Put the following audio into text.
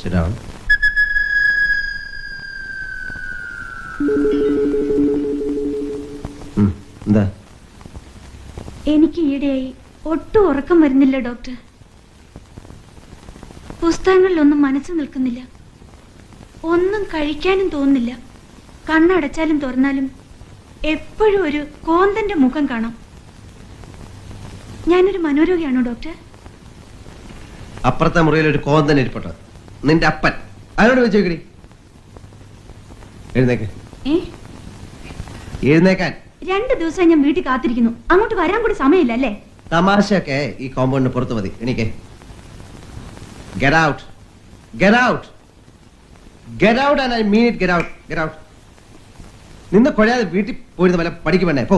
Sit down. എന്താ? എനിക്ക് ഈയിടെയായി ഒട്ടും ഉറക്കം വരുന്നില്ല ഡോക്ടർ. പുസ്തകങ്ങളിലൊന്നും മനസ്സ് നിൽക്കുന്നില്ല. ഒന്നും കഴിക്കാനും തോന്നുന്നില്ല. കണ്ണടച്ചാലും തുറന്നാലും എപ്പോഴും ഒരു കോന്തന്റെ മുഖം കാണാം. ഞാനൊരു മനോരോഗിയാണോ ഡോക്ടർ? അപ്പുറത്തെ മുറിയിൽ ഒരു കോന്തൻ ഇരിപ്പുണ്ട്. നിന്റെ അപ്പൻ. അതിനോട് വെച്ചേക്കടി എഴുന്നേക്ക്. എഴുന്നേക്കാൻ. രണ്ട് ദിവസം ഞാൻ വീട്ടിൽ കാത്തിരിക്കുന്നു. അങ്ങോട്ട് വരാൻ കൂടി സമയമില്ല അല്ലേ തമാശയൊക്കെ ഈ കോമ്പൗണ്ടിന് പുറത്ത് മതി. എനിക്ക് get out get out get out and I mean it get out get out നിന്ന് കൊഴയാതെ വീട്ടിൽ പോയിരുന്ന വല്ല പഠിക്കും വേണ്ടേ? പോ.